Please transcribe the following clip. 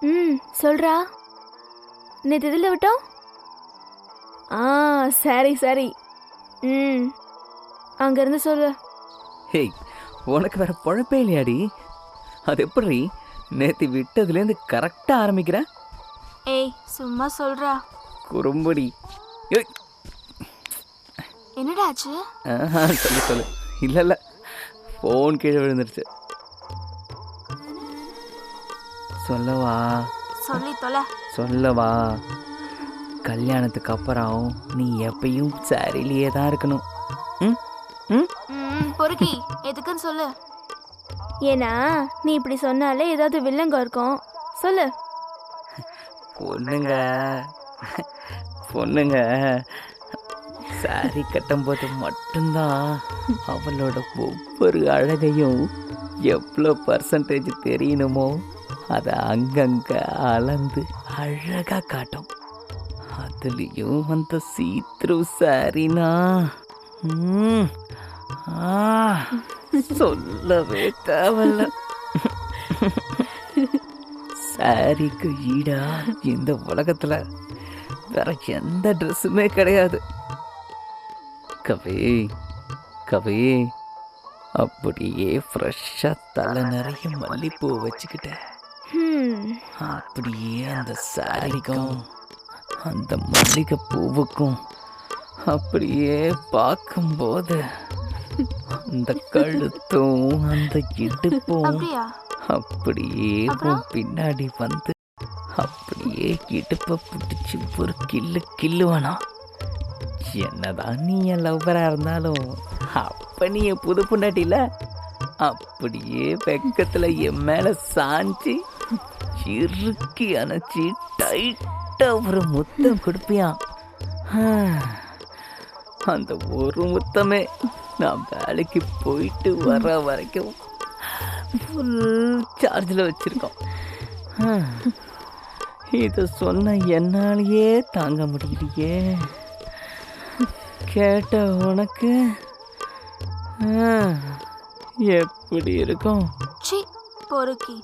ம் சொல்றா. நேற்று இதில் விட்டோம்? ஆ சரி சரி. ம் அங்கேருந்து சொல்லு. ஹேய் உனக்கு வேற பொழப்பே இல்லையாடி? அது எப்படி? நேற்று விட்டதுலேருந்து கரெக்டாக ஆரம்பிக்கிற? ஏய் சும்மா சொல்றா. குறும்படி. ஏய், என்னடா ஆச்சு ஆஹா, சொல்லு சொல்லு. இல்லை இல்லை ஃபோன் கீழே விழுந்துருச்சு. சொல்லவா? சொல்லி தொலை. சொல்லவா? கல்யாணத்துக்கு அப்புறம் நீ எப்பயும் சாரிலேயே தான் இருக்கணும். ம்? ம்? பொறுக்கி எதுக்குன்னு சொல்லு. ஏன்னா நீ இப்படி சொன்னாலே ஏதாவது வில்லங்க இருக்கும். சொல்லு. பொண்ணுங்க. பொண்ணுங்க. சாரி கட்டும்போது மட்டும்தான் அவளோட ஒவ்வொரு அழகையும் எவ்வளோ பர்சன்டேஜ் தெரியணுமோ? அதை அங்கங்கே அளந்து அழகாக காட்டும். அதுலேயும் அந்த சீத்ரு சாரினா. ஆ, சொல்லவே தேவையில்ல. சாரிக்கு ஈடா இந்த உலகத்துல வேற எந்த ட்ரெஸ்ஸுமே கிடையாது. கவி கவி அப்படியே ஃப்ரெஷ்ஷாக தலை நிறைய மல்லிப்பூ வச்சுக்கிட்டேன். அப்படியே அந்த சாரிக்கும் அந்த மல்லிகை பூவுக்கும் அப்படியே பார்க்கும்போது அந்த கழுத்தும் அந்த இடுப்பும் அப்படியா? பின்னாடி வந்து அப்படியே இடுப்பை பிடிச்சி ஒரு கில்லு கில்லுவானா என்னதான் நீ என் லவ்வரா இருந்தாலும் அப்ப நீ என் புது பொண்டாட்டில அப்படியே வெக்கத்துல என் மேல சாஞ்சி இறுக்கி அணைச்சி டைட்டாக ஒரு முத்தம் கொடுப்பியான் அந்த ஒரு முத்தமே நான் வேலைக்கு போயிட்டு வர வரைக்கும் ஃபுல் சார்ஜில் வச்சுருக்கோம். இதை சொன்ன என்னாலேயே தாங்க முடியலையே. கேட்ட உனக்கு எப்படி இருக்கும்? பொறுக்கி.